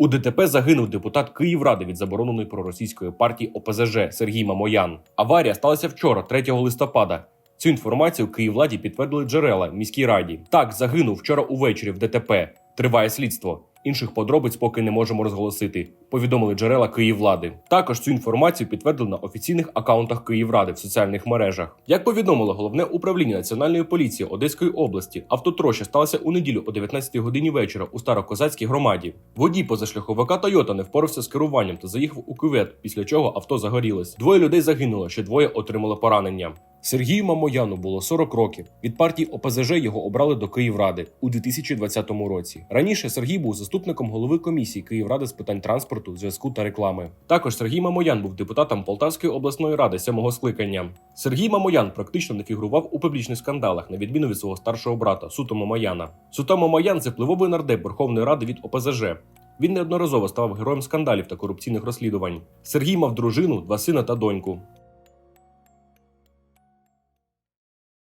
У ДТП загинув депутат Київради від забороненої проросійської партії ОПЗЖ Сергій Мамоян. Аварія сталася вчора, 3 листопада. Цю інформацію Київладі підтвердили джерела міській раді. Так, загинув вчора увечері в ДТП. Триває слідство. Інших подробиць поки не можемо розголосити. Повідомили джерела Київлади. Також цю інформацію підтвердили на офіційних акаунтах Київради в соціальних мережах. Як повідомило головне управління національної поліції Одеської області, автотроща сталася у неділю о 19 годині вечора у Старокозацькій громаді. Водій позашляховика Тойота не впорався з керуванням та заїхав у кювет, після чого авто загорілось. Двоє людей загинуло, ще двоє отримали поранення. Сергію Мамояну було 40 років. Від партії ОПЗЖ його обрали до Київради у 2020 році. Раніше Сергій був заступником голови комісії Київради з питань транспорту, зв'язку та реклами. Також Сергій Мамоян був депутатом Полтавської обласної ради сьомого скликання. Сергій Мамоян практично не фігурував у публічних скандалах, на відміну від свого старшого брата Суто Мамояна. Суто Мамоян це впливовий нардеп Верховної Ради від ОПЗЖ. Він неодноразово ставав героєм скандалів та корупційних розслідувань. Сергій мав дружину, два сина та доньку.